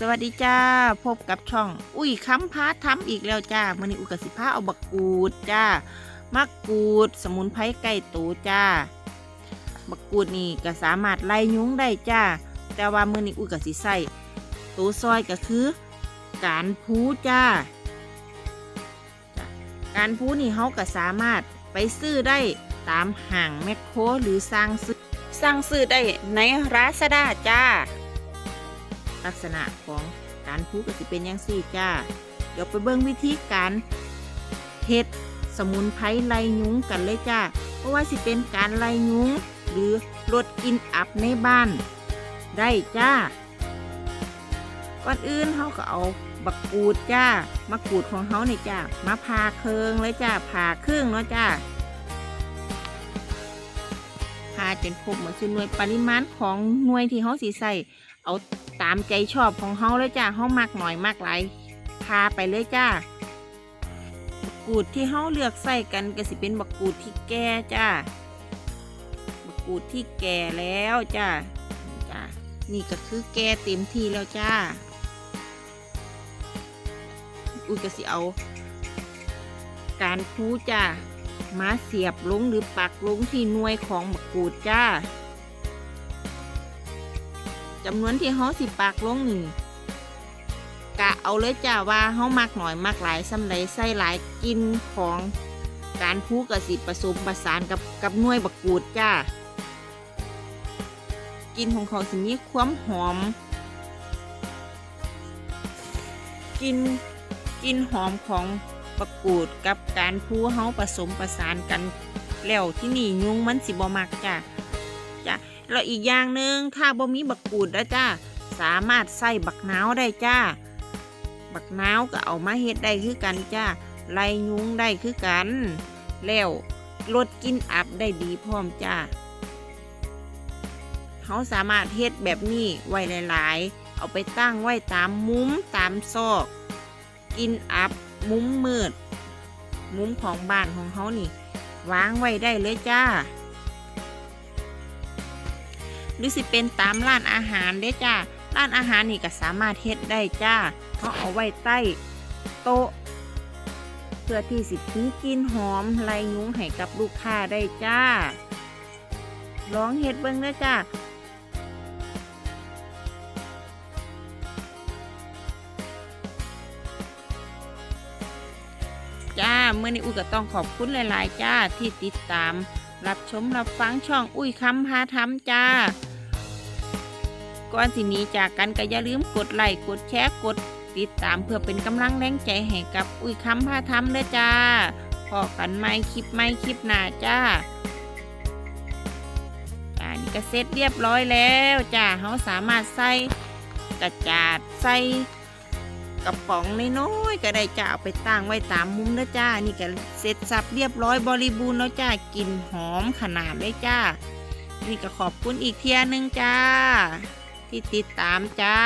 สวัสดีจ้า พบกับช่อง อุ้ยค้ำพาทำอีกแล้วจ้ามันนี้อุกสิพาเอาบักกูดจ้ามักกูด สมุนไพรไก่ตูจ้า บักกูดนี่ก็สามารถไล่ยุงได้จ้า แต่ว่ามือนี้อุกสิใส่ตูซอยก็คือ การพูจ้า การพูนี่เขาก็สามารถไปซื้อได้ตามห้างแมคโครหรือสั่งซื้อสั่งซื้อได้ในร้านซาด้าจ้า ลักษณะของการพูก็สิเป็นอย่างสี่จ้า เดี๋ยวไปเบิ่งวิธีการเฮ็ดสมุนไพรไลยุงกันเลยจ้า เพราะว่าสิเป็นการไลยุงหรือลดกินอับในบ้าน ได้จ้า ก่อนอื่นเขาก็เอาบักกูดจ้ามากรูดของเขาเนี่จ้ามาพาเคืองเลยจ้าผ่าครึ่งเนาะจ้าพาจนครบหมดสิหน่วยปริมาณของหน่วยที่เขาสีใส่เอา ตามใจชอบของเขาเลยจ้าเขามักหน่อยมักหลายพาไปเลยจ้าบักกูดที่เขาเลือกใส่กันก็สิเป็นบักกูดที่แก่จ้าบักกูดที่แก่แล้วจ้าจ้านี่ก็คือแก่เต็มที่แล้วจ้าอุ้ยก็สิเอา การคูจ้ามาเสียบลงหรือปักลงที่หน่วยของบักกูดจ้า จำนวนที่เฮาสิปากลงนี่กะเอาเลยจ้าว่าเฮามักหน่อยมักหลายซ้ำใดใส่หลายกินของการพูกะสิผสมประสานกับกับน่วยบักกูดจ้า กินของเขาสิมีความหอม กินกินหอมของบักกูดกับการพูเฮาผสมประสานกัน แล้วที่นี่ยุงมันสิบ่มักจ้า แล้วอีกอย่างหนึ่งถ้าบ่มีบักกูดแล้วจ้าสามารถใส่บักนาวได้จ้า บักนาวก็เอามาเฮ็ดได้คือกันจ้าไล่ยุงได้คือกัน แล้วลดกินอับได้ดีพร้อมจ้าเขาสามารถเฮ็ดแบบนี้ไว้หลาย ๆ เอาไปตั้งไว้ตามมุมตามซอก กินอับมุมมืด มุมของบ้านของเขานี่ วางไว้ได้เลยจ้า หรือสิเป็นตามร้านอาหารได้จ้าร้านอาหารนี่ก็สามารถเฮ็ดได้จ้าเขาเอาไว้ใต้โต๊ะเพื่อที่สิมีกลินหอมไล่ยุงให้กับลูกค้าได้จ้าลองเฮ็ดเบิ่งเด้จ้าจ้าเมื่อนี้อุ้ยก็ต้องขอบคุณหลาย ๆ จ้าที่ติดตาม รับชมรับฟังช่องอุ้ยคำพาทำจ้า ก่อนสินี้จากกันก็อย่าลืมกดไลค์กดแชร์กดติดตามเพื่อเป็นกำลังแรงใจให้กับอุ้ยคำพาทำเด้อจ้าพอกันไม่คลิปไม่คลิปหนาจ้าจ้านี่ก็เสร็จเรียบร้อยแล้วจ้าเขาสามารถใส่กระจาดใส่กระป๋องน้อยๆก็ได้จ้าเอาไปตั้งไว้ตามมุมนะจ้า นี่ก็เสร็จสับเรียบร้อยบริบูรณ์แล้วจ้ากลิ่นหอมขนาดเลยจ้า นี่ก็ขอบคุณอีกเทียนึงจ้า ที่ติดตามจ้า